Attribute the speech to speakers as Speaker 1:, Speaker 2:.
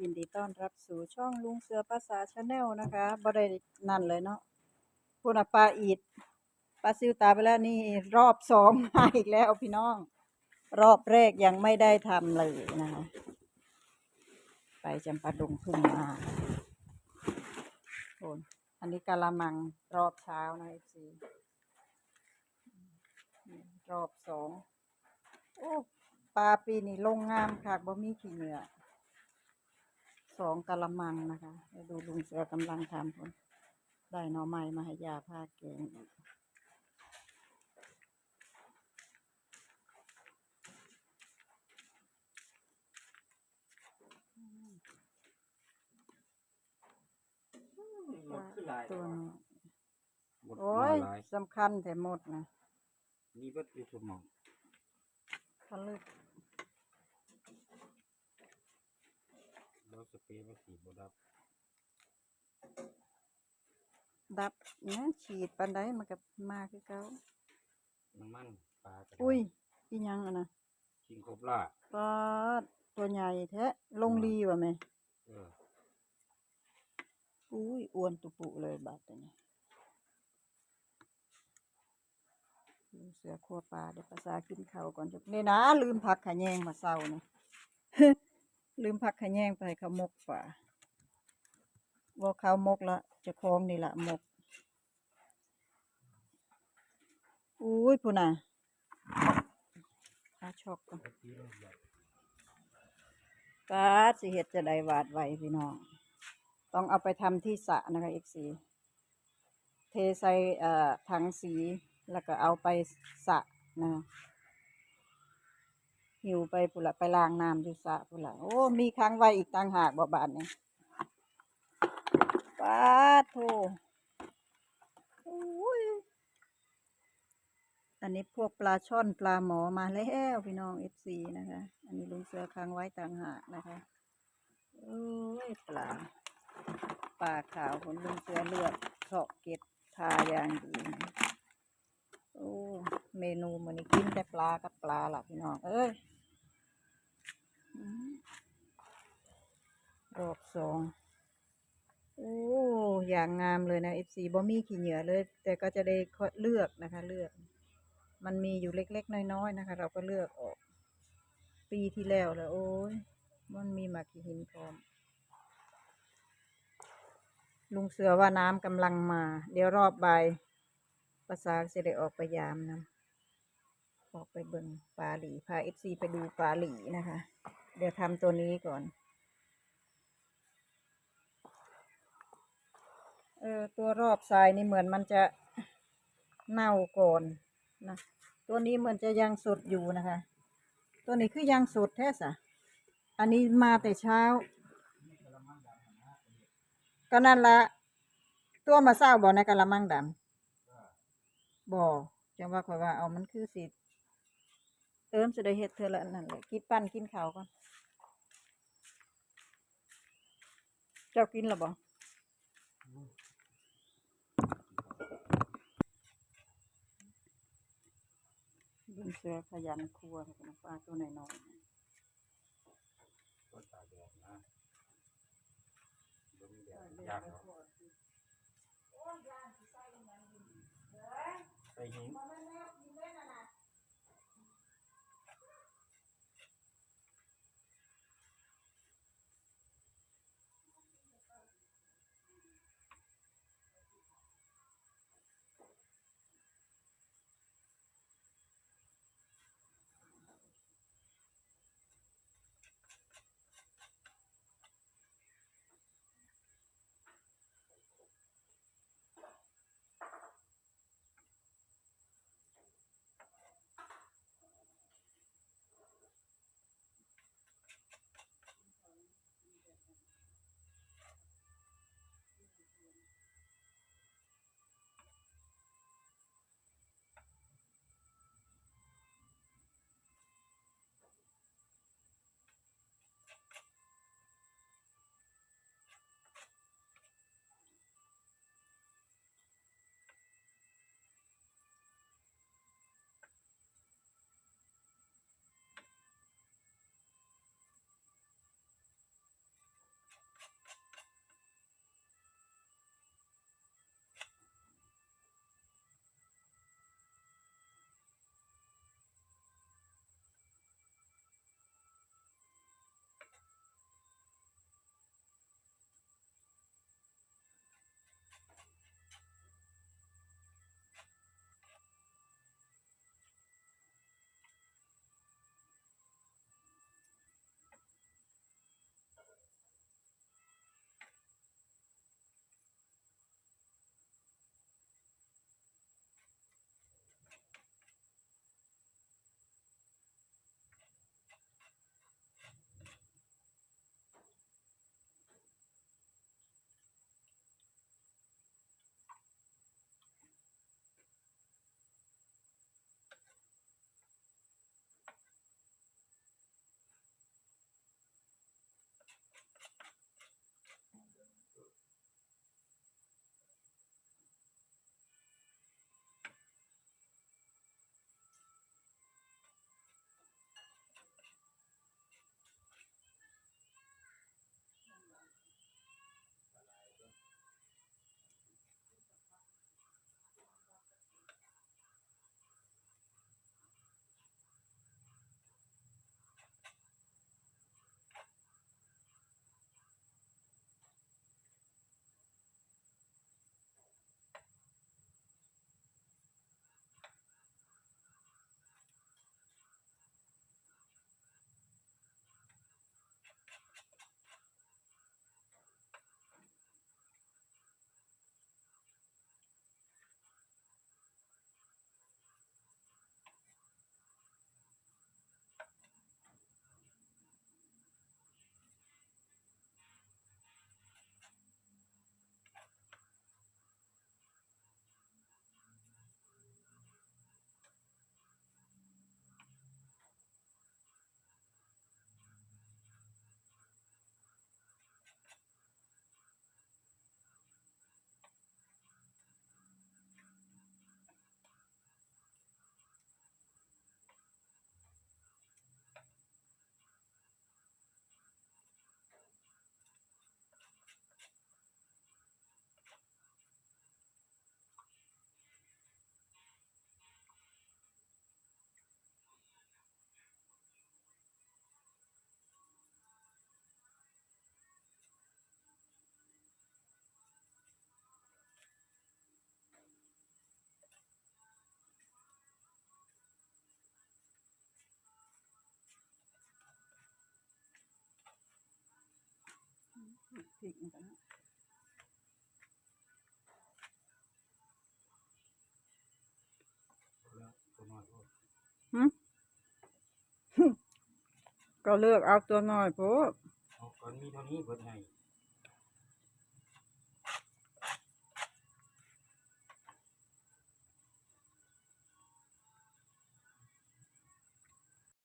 Speaker 1: ยินดีต้อนรับสู่ช่องลุงเสือภาษาชาแนลนะคะบ่ได้นั่นเลยเนาะพูนปลาอีดปลาซิวตาไปแล้วนี่รอบสองมาอีกแล้วพี่น้อง รอบแรกยังไม่ได้ทำเลยนะคะไปจำปาดงพึ่งมาโอนอันนี้กะละมังรอบเช้านะเอฟซีรอบสองโอ้ปลาปีนี้ลงงามค่ะบ่มีขี้เหงื่อ สองกะละมังนะคะไปดูลุงเสือกำลังทำคนได้หน่อไม้มาให้ยาผ้าแกงปลาตัวนี้
Speaker 2: หมด
Speaker 1: โอ้ย
Speaker 2: หลาย
Speaker 1: สำคัญแต่หมดนะ
Speaker 2: นี่เบิดอยู่สมอง
Speaker 1: ทะลึก
Speaker 2: แล้วสเปรย์มาสีบดับ
Speaker 1: ดับเนี่ยฉีดปันไดมันก็มาคือเก่า
Speaker 2: น้ำมันปลากระดาษ
Speaker 1: อุ้ยอีหยังอะนะ
Speaker 2: ชิงครบล่า
Speaker 1: ปลาตัวใหญ่แท้ลงรีว่ะแม่
Speaker 2: เออ
Speaker 1: อุ้ยอ้วนตุปุเลยบาดนี้ดูเสือขัวปลาเดี๋ยวภาษากินข้าวก่อนจะนี่นะลืมผักขะแยงมาเศร้านี่ ลืมผักขแยงไปเขามกป่าว่าเขามกละจะคล้องนี่ละมกอุ้ยพูน่ะอาช็อกก่อน
Speaker 2: ไอ้ที่มันใหญ่
Speaker 1: กาสิเฮ็ดจะได้หวาดไว้พี่น้อง ต้องเอาไปทำที่สระนะคะเอฟซีเทใส่เอ่อถังสีแล้วก็เอาไปสระนะ หิวไปปุนละไปล้างน้ำอยู่สระปุนละโอ้ มีค้างไว้อีกต่างหากบ่บาทนี่ปาโทอุ้ยอันนี้พวกปลาช่อนปลาหมอมาแล้วพี่น้องเอฟซีนะคะ อันนี้ลุงเสือค้างไว้ต่างหากนะคะโอ้ยปลาปลาขาวคนลุงเสือเลือดเฉาะเก็ดทาอย่างดีนะ เมนูมันนี้กินแต่ปลากับปลาล่ะพี่น้อง เอ้ยอืมรอบสองโอ้อย่างงามเลยนะเอฟซีบ่มีขี้เหนียวเลย แต่ก็จะได้เลือกนะคะ เลือก มันมีอยู่เล็กๆ น้อยๆนะคะ เราก็เลือกออก ปีที่แล้วแล้ว โอ้ยมันมีหมากขี้หินพร้อมลุงเสือว่าน้ำกำลังมา เดี๋ยวรอบใบภาษาจะได้ออกไปยามนะ ออกไปเบิ่งปลาหลีพาเอฟซีไปดูปลาหลีนะคะ เดี๋ยวทำตัวนี้ก่อน เออตัวรอบทรายนี่เหมือนมันจะเน่าก่อนนะตัวนี้เหมือนจะยังสดอยู่นะคะ ตัวนี้คือยังสดแท้สะอันนี้มาแต่เช้า ก็นั่นละตัวมาเศร้าบ่ในกะละมังดำบ่จังว่าข่อยว่าเอามันคือสิ เอิ้มจะได้เฮ็ดเธอละนั่นแหละกินปั้นกินข้าวก่อนเจ้ากินหรือบ่ลุงเสือขยันครัวกับน้ำปลาตัวน้อยๆ
Speaker 2: ก็ตากแดดนะลมแดดยากเนาะใส่หิ
Speaker 1: พริกมันกันนะ
Speaker 2: แล้วตัวน้อยโพด
Speaker 1: ก็เลือกเอาตัวน้อยโพด
Speaker 2: เอาก่อนมีเท่านี้เบิดให้